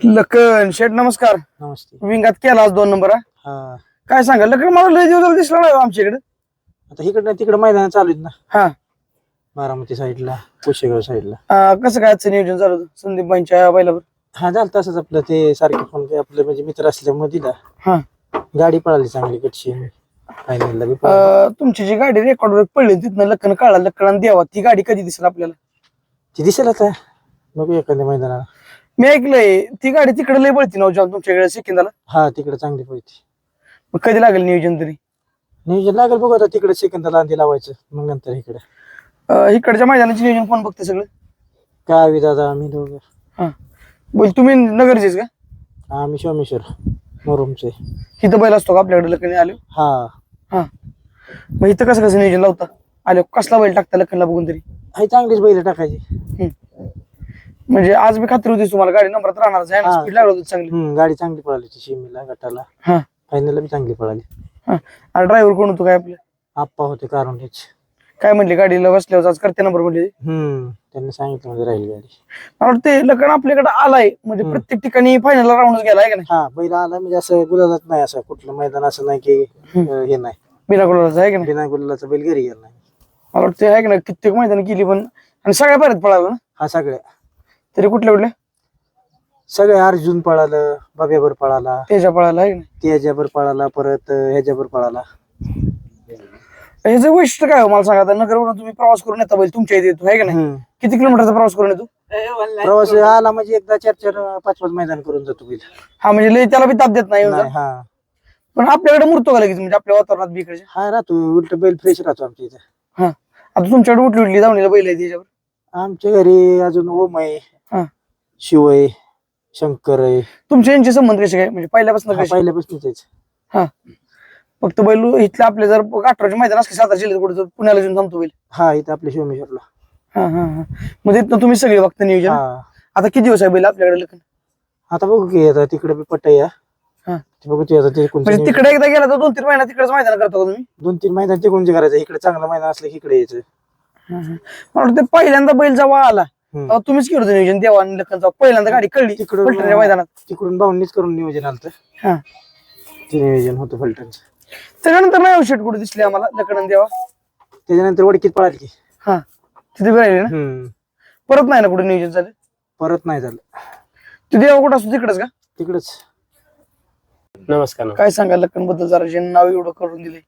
लखन शेठ नमस्कार. नमस्ते. विंगात केला आज दोन नंबर हा? हा. काय सांगा लखन मला लय दिवस झाले दिसला नाही हो आमच्या इकडे आता इकडं तिकडं मैदान चालू आहेत ना. हा. बारामती साईडला कुशेगाव साईडला. अं, कसं काय आजचं नियोजन चालू होतं? संदीप बाईंच्या बैलावर? हा झालं तसंच आपलं ते सारखे फोन आपले म्हणजे मित्र असल्यामुळे दिला. हा. गाडी पळाली चांगली कटशी. फायनलला बी पळाली. अं, तुमची जी गाडी रेकॉर्डवर पडली तिथनं लखन काढला लखन द्यावा ती गाडी कधी दिसेल आपल्याला? ती दिसेल आता. बघू एखाद्या मैदानाला. मी ऐकलंय ती गाडी तिकडे लय बळती नव्हती तुमच्याकडे सिकिंदाला हा तिकडे चांगली पळते. मग कधी लागेल नियोजन तरी? नियोजन लागेल बघू आता तिकडे सेकंदाला आधी लावायचं मग नंतर इकडे. अं, इकडच्या मैदानाचे नियोजन कोण बघते सगळं? काय आवी दादा आम्ही दोघं. हा. बोल तुम्ही नगरचेच का? आम्ही सोमेश्वर मोरुमचे. इथं बैल असतो का आपल्याकडे लखन आलो? हा. हा. मग इथं कसं कसं नियोजन लावता? आलो कसला बैल टाकता लखनला बघून तरी? ही चांगलीच बैल टाकायची. हम्म. म्हणजे आज मी खात्री होती तुम्हाला गाडी नंबरात राहणार आहे ना हा. स्पीड लागलं होतं चांगली. हम्म गाडी चांगली पळाली ती शिमीला गटाला. हा. फायनलला बी चांगली पळाली. हा. आणि ड्रायव्हर कोण होतो काय आपलं? आप्पा होते कारण काय म्हणले गाडीला बसल्यावर आज करते नंबर म्हणले? हम्म त्यांनी सांगितलं म्हणजे राहील गाडी. मला वाटतं लग्न आपल्याकडे आलाय म्हणजे हम्म. प्रत्येक ठिकाणी फायनलला राहूनच गेला आहे का नाही? हा बैल आला म्हणजे असं गुलालात नाही असं कुठलं मैदान असं नाही की अं, हे नाही. बिना गुलाबाचा आहे का नाही? बिना गुलालाचा बैल घरी गेला नाही. मला वाटतं आहे का नाही कित्येक मैदान केली पण आणि सगळ्या परत पळाला ना? हा सगळ्या. तरी कुठल्या कुठल्या सगळे अर्जुन पळालं बाब्यावर पळाला. त्याच्या पळाला आहे पळाला परत अं, ह्याच्यावर पळाला. ह्याचं वैशिष्ट्य काय हो? मला सांगा आता नगरवरून तुम्ही प्रवास करून येता बैल तुमच्या इथे येतो आहे का नाही? हम्म. किती किलोमीटरचा प्रवास करून येतो? प्रवास आला म्हणजे एकदा चार चार पाच पाच मैदान करून जातो बैल. हा म्हणजे लय त्याला बी ताप देत नाही नाही, हा. पण आपल्याकडे मुरतो का लगेच? म्हणजे आपल्या वातावरणात बी इकडच्या हा राहतो. उलट बैल फ्रेश राहतो आमच्या इथे. हा. आता तुमच्याकडे उठली उठली जाऊन बैल आहे त्याच्यावर आमच्या घरी अजून ओम आहे. शिव आहे शंकर आहे. तुमचे यांचे संबंध कसे काय? म्हणजे पहिल्यापासून हा, कसे? आहेच. हा. फक्त बैल इथले आपले जर गाठराचे मैदान असले सातारा जिल्ह्यात कुठे पुण्याला येऊन थांबतो बैल. हा इथं आपल्या शिवमेश्वरला. हा हा हा. मग तिथनं तुम्ही सगळे बघता नियोजन? हा. आता किती दिवस आहे बैल आपल्याकडे लग्न? आता बघू की आता तिकडे बी पट्टा या हा. ते बघू ते आता ते कोणतं म्हणजे. तिकडे एकदा गेला तर दोन तीन महिना तिकडेच मैदान करता का तुम्ही? दोन तीन मैदान तिकडून जे करायचं इकडे चांगलं मैदान असलं की इकडे यायचं. मला वाटतं पहिल्यांदा बैल जेव्हा आला. तेव्हा तुम्हीच केलं होतं नियोजन देवा आणि लखनचा पहिल्यांदा गाडी कळली तिकडून मैदानात. तिकडून बावणीच करून नियोजन आलं हा. ते नियोजन होतं फलटणचं. त्याच्यानंतर नाही शेट कुठे दिसले आम्हाला लखन देवा? त्याच्यानंतर वडकीत पळाली की. हा. तिथे बी राहिले ना? हम्म. परत नाही ना कुठे नियोजन झालं? परत नाही झालं. ते देवा कुठं असतो तिकडेच का? तिकडच. नमस्कार काय सांगा लखनबद्दल जरा जे नाव एवढं करून दिले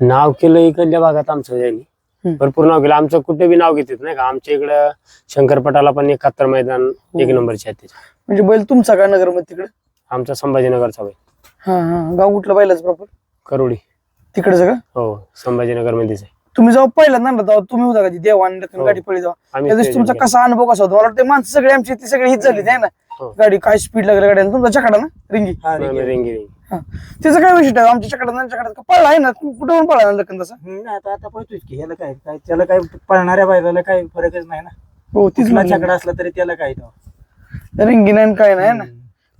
नाव केलं इकडल्या भागात आमचं यांनी हम्म. भरपूर नाव केलं आमचं कुठे बी नाव घेतात नाही का? आमच्या इकडं शंकरपटाला पण एकाहत्तर मैदान एक हो. नंबरचे आहेत त्याचे. म्हणजे बैल तुमचा का नगरमध्ये तिकडे? आमचा संभाजीनगरचा बैल. हा हा. गाव कुठलं बैलाच प्रॉपर करोडी. तिकडेच का? हो संभाजीनगर मध्येच आहे. तुम्ही जेव्हा पहिल्यांदा आणला तेव्हा तुम्ही होता का ती देवा आणि हो. गाडी तेव्हा? त्या दिवशी तुमचा कसा अनुभव कसा होता? मला वाटतं माणसं सगळे आमची ती सगळी हिट झाली आहे ना? हो. गाडी काय स्पीड लागली गाडी तुमचा चकडा ना? रिंगी. हा. रेंगी रेंगी. त्याचं काय वैशिष्ट्य आहे. आमच्या आणि का पळला आहे ना? कुठं पण पळला ना लखन तसा हम्म, आता आता पळतोय की. ह्याला काय काय त्याला काय पळणाऱ्या बैलाला काय फरकच नाही ना? हो तीच कुठला म्हणली. छकडा असला तरी त्याला काय तो? रिंगी नाही आणि काय नाही ना?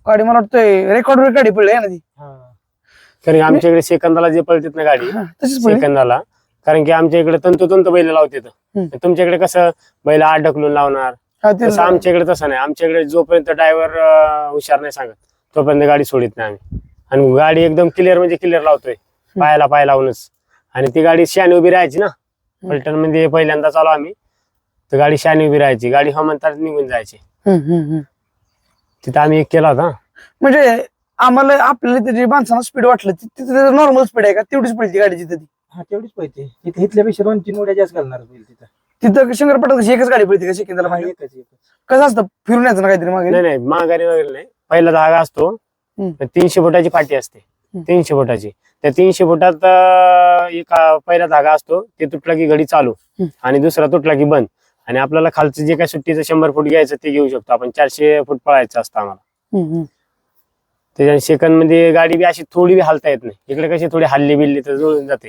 गाडी मला वाटतंय रेकॉर्डवर गाडी पडली आहे ना ती. हा. कारण की आमच्या इकडे सेकंदाला जे पळतात ना गाडी हा, तशीच पडली सेकंदाला कारण की आमच्या इकडे तंतोतंत बैल लावतात. हम्म. तुमच्याकडे कसं बैल आत ढकलून लावणार? हा, ते तसं आमच्या इकडे तसं नाही. आमच्या इकडे जोपर्यंत ड्रायव्हर हुशार नाही सांगत तोपर्यंत गाडी सोडित नाही आम्ही. आणि गाडी एकदम क्लिअर म्हणजे क्लिअर लावतोय. पायाला पाय लावूनच. आणि ती गाडी शानी उभी राहायची ना. फलटणमध्ये पहिल्यांदा चालू आम्ही. तर गाडी शानी उभी राहायची. गाडी हा म्हणतात निघून जायची. हम्म, हम्म, हम्म. तिथं आम्ही एक केला होता. म्हणजे आम्हाला आपल्याला त्याची माणसाला स्पीड वाटलं ती- तिथं नॉर्मल स्पीड आहे का? तेवढीच पडली गाडी तिथं ती. हा तेवढीच पाहिजे इथे इथल्यापेक्षा दोन तीन उड्या जास्त घालणार तिथं. तिथं शंकरपटात कशी एकच गाडी पडते का? सेकंदाला मागे? एकच एकच. कसं असतं? फिरून यायचं ना काहीतरी मागे? नाही नाही माघारी वगैरे नाही. पहिला धागा असतो. तर तीनशे फुटाची फाटी असते. तीनशे फुटाची त्या तीनशे फुटात एक पहिला धागा असतो ते तुटला की गडी चालू. आणि दुसरा तुटला की बंद. आणि आपल्याला खालचं जे काय सुट्टीचं शंभर फूट घ्यायचं ते घेऊ शकतो. आपण चारशे फूट पळायचं असतं आम्हाला. त्याच्या सेकंदमध्ये गाडी बी अशी थोडी बी हलता येत नाही. इकडे कशी थोडी हल्ली बिल्ली तर जुळून जाते.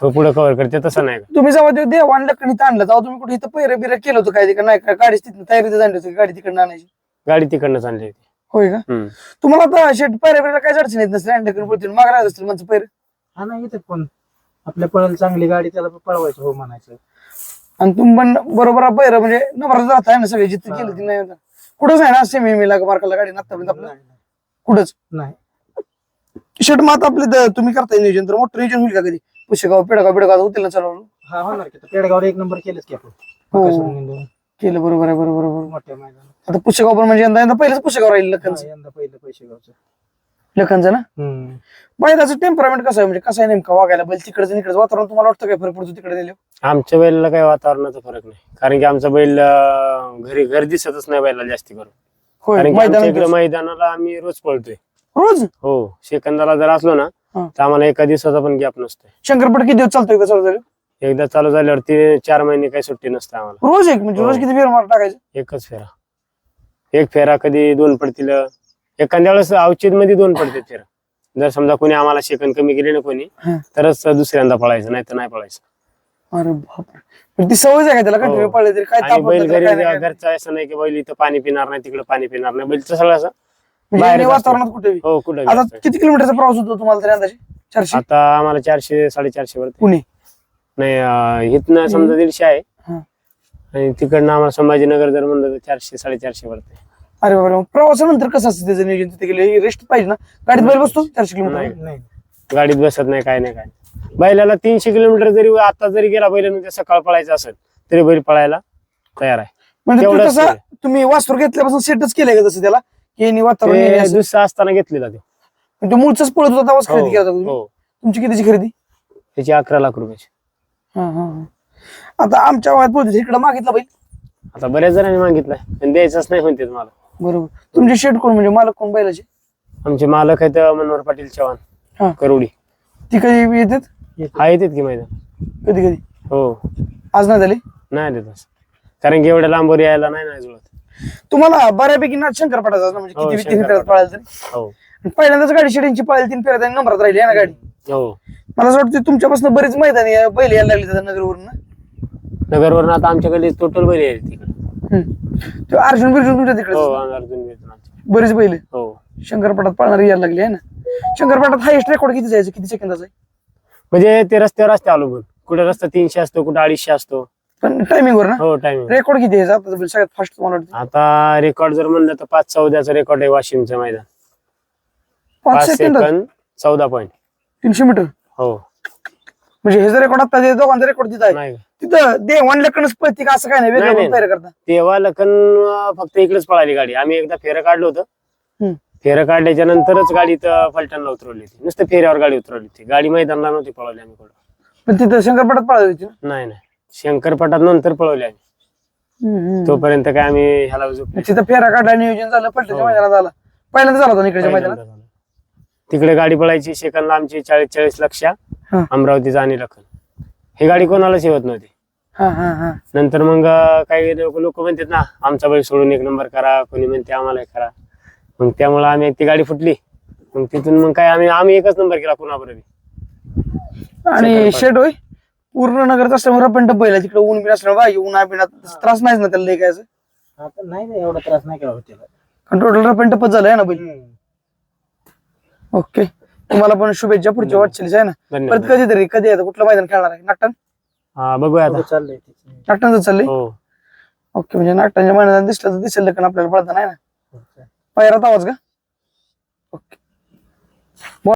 थोडं पुढे कव्हर करते तसं नाही. तुम्ही जेव्हा ते देव आणि लकडीत आणलं तेव्हा तुम्ही कुठे इथं पैरे बिरे केलं होतं काय नाही? गाडी तिथं तयारीत आणली होती गाडी तिकडनं आणायची? गाडी तिकडनं चालली होती. होय का? हम्म. तुम्हाला आता शेट पैरे बिरे काय अडचण येत नसते अंडकडे पडतील मागे राहत असतील म्हणजे पैरे हा नाही इथं पण. आपल्या पळायला चांगली गाडी त्याला पळवायचं हो म्हणायचं. आणि तुम्ही पण बरोबर पैर म्हणजे नंबर जात आहे ना सगळे जिथं केलं ती नाही. कुठंच आहे ना सेमी मिला मार्काला गाडी आतापर्यंत आपलं? नाही, नाही. कुठंच? नाही. शेट मग आता आपले द- तुम्ही करताय नियोजन तर मोठं नियोजन होईल का कधी? पुशेगाव पेडगाव पेडगाव होतील ना चालवलं हा होणार की. आता पेडगाववर एक नंबर केलंच की आपण. हो. केलं बरोबर आहे बरोबर बरोबर मोठ्या मैदानात. आता पुशेगाव पण म्हणजे यंदा यंदा पहिलेच पुशेगाव राहील लखनचं. हा, यंदा पहिलं पैसे गावचं लखनचं ना? हम्म. बैलाचं टेम्परामेंट कसं आहे? म्हणजे कसं आहे नेमकं वागायला? बैल तिकडचं इकडचं वातावरण तुम्हाला वाटतं काय? फरक पडतो तिकडे दिले आमच्या बैलाला काही वातावरणाचा फरक नाही. कारण की आमचा बैल अं, घरी घर दिसतच नाही बैलाला जास्ती करून. होय कारण की आमच्या इकडे मैदानाला आम्ही रोज पळतोय. रोज? हो सेकंदाला जर असलो ना हा. तर आम्हाला एका दिवसाचा पण गॅप नसतोय. शंकरपट किती दिवस चालतो एकदा चालू झालं एकदा चालू झाल्यावर ते चार महिने काही सुट्टी नसते आम्हाला. रोज एक म्हणजे हो. रोज किती फेर मार टाकायचं? एकच फेरा. एक फेरा कधी दोन पडतील. एखाद्या वेळेस अवचित मध्ये दोन पडतील फेरा. जर समजा कोणी आम्हाला सेकंद कमी केले ना कोणी हा. तरच दुसऱ्यांदा पळायचं नाही तर नाही पळायचं. अरे बापरे. पण ती सवय आहे का त्याला? कंटिन्यू हो. पडले तरी काय आणि ताप होत बैल नाही घरी काय नाही, काय नाही. घरचा असं नाही की बैल इथं पाणी पिणार नाही तिकडे पाणी पिणार नाही. बैलचं सगळं असं म्हणजे असतो. वातावरणात कुठे हो कुठे आता किती किलोमीटरचा प्रवास होतो तुम्हाला तरी अंदाजे? चारशे? आता आम्हाला चारशे साडेचारशे वरती. पुणे. नाही इथनं समजा दीडशे आहे. हा. आणि तिकडनं आम्हाला संभाजीनगर जर म्हणलं तर चारशे साडेचारशे वरती अरे बाबा प्रवासानंतर कसं असतं त्याचं नियोजन? तिथे गेले रेस्ट पाहिजे ना? गाडीत बैल बसतो चारशे नाही. किलोमीटर? नाही. गाडीत बसत नाही काय नाही काय नाही. बैलाला तीनशे किलोमीटर जरी आता जरी गेला बैलानं सकाळ पळायचं असेल तरी बैल पळायला तयार आहे. म्हणजे तू तेवढंच तसं केलं. तुम्ही वास्तूर घेतल्यापासून सेटच केलंय का तसं त्याला? की यांनी वातावरण ते? दुसरा असताना घेतलेला तो. पण तो मूळचाच पळत होता तेव्हाच खरेदी केला होता हो, तुम्ही? हो. तुमची कितीची खरेदी? त्याची अकरा लाख रुपयाची. हा, हा, हा. आता आमच्या वयात बोलतो इकडे मागितला बैल आता बऱ्याच जणांनी मागितलाय. पण द्यायचंच नाही म्हणते मला. बरोबर. तुमचे शेट कोण म्हणजे? मालक कोण बैलाचे? आमचे मालक आहेत मनोहर पाटील हा. चव्हाण करोडी. ती कधी येतात? हा येतात की मैदान. कधी कधी? हो. आज नाही झाली? नाही देत असं कारण की एवढ्या लांबवर यायला नाही नाही जुळत. तुम्हाला बऱ्यापैकी ना शंकरपटाचा म्हणजे हो, किती तीन फेऱ्यात शंकरपट. पळायला तरी. हो. पहिल्यांदाच गाडी शेडिंगची पळाली तीन फेऱ्यात आणि नंबरात राहिली आहे ना गाडी? हो. मला असं वाटतं तुमच्यापासून बरीच मैदानी बैल यायला लागली त्या नगरवरून. नगरवरून आता आमच्याकडे टोटल बैल आहे तिकडे. ते अर्जुन बिर्जुन तुमच्या तिकडे? हो अर्जुन आमच्या. बरीच बैल. हो. शंकरपटात पळणारी यायला लागली आहे ना? शंकरपटात हायस्ट रेकॉर्ड किती जायचं? किती सेकंदाचा आहे? म्हणजे ते रस्त्यावर रस्ते अवलंबून कुठे रस्ता तीनशे असतो कुठे अडीचशे असतो. पण टायमिंग वर ना? हो टायमिंग रेकॉर्ड किती आहे? आता सगळ्यात फास्ट तुम्हाला वाटतं. आता रेकॉर्ड जर म्हणलं तर पाच चौदाचं रेकॉर्ड आहे वाशिमचं मैदान. पाच पाच सेकंद सेकंद चौदा पॉईंट तीनशे मीटर? हो. म्हणजे हे जर रेकॉर्ड आता दोघांचा रेकॉर्ड तिथं आहे नाही. तिथं देवाण लकडच पळते का असं काय नाही नाही, वेगळं नाही. तयार करता? तेव्हा लखन अं, फक्त इकडेच पळाली गाडी. आम्ही एकदा फेरं काढलं होतं. फेरं काढल्याच्या नंतरच गाडीत फलटणला उतरवली होती. नुसतं फेऱ्यावर गाडी उतरवली होती. गाडी मैदानाला नव्हती पळवली आम्ही कुठं. पण तिथं शंकरपटात पळाली होती ना? नाही नाही. शंकरपटात नंतर पळवली आम्ही. हम्म, हम्म. तोपर्यंत काय आम्ही ह्याला झोपले तिथं फेरा काढला नियोजन झालं पलटच्या हो. मैदानात झाला पहिल्यांदा झाला होता इकडच्या मैदानात. तिकडे गाडी पळायची सेकंदला आमची चाळीस चाळीस लक्ष हा. अमरावतीचा आणि लखन. ही गाडी कोणालाच येत नव्हती. हा हा हा. नंतर मग अं, काही लोक म्हणतात ना आमचा बैल सोडून एक नंबर करा कोणी म्हणते आम्हाला एक करा. मग त्यामुळे आम्ही ती गाडी फुटली. मग तिथून मग काय आम्ही आम्ही एकच नंबर केला कुणाबरोबर. आणि. शेट होय पूर्ण नगरात असल्यामुळे पण डब्बा आहे. तिकडे ऊन बिन असल्यामुळे बाई ऊन बिनात त्रास नाहीच ना त्याला काय नाही नाही एवढा त्रास नाही केला होता कारण टोटल रपन टप्पच झालं आहे ना बैल. ओके. तुम्हाला पण शुभेच्छा पुढच्या वाटचालीच आहे ना? परत धन्यवाद कधीतरी कधी आहे? कुठलं मैदान खेळणार आहे? हा बघूया आता. चाललंय चाललंय? हो. ओके म्हणजे नागटांच्या मैदानात दिसलं तर दिसेल पण आपल्याला पळता नाही ना? पायरात आवाज का? ओके.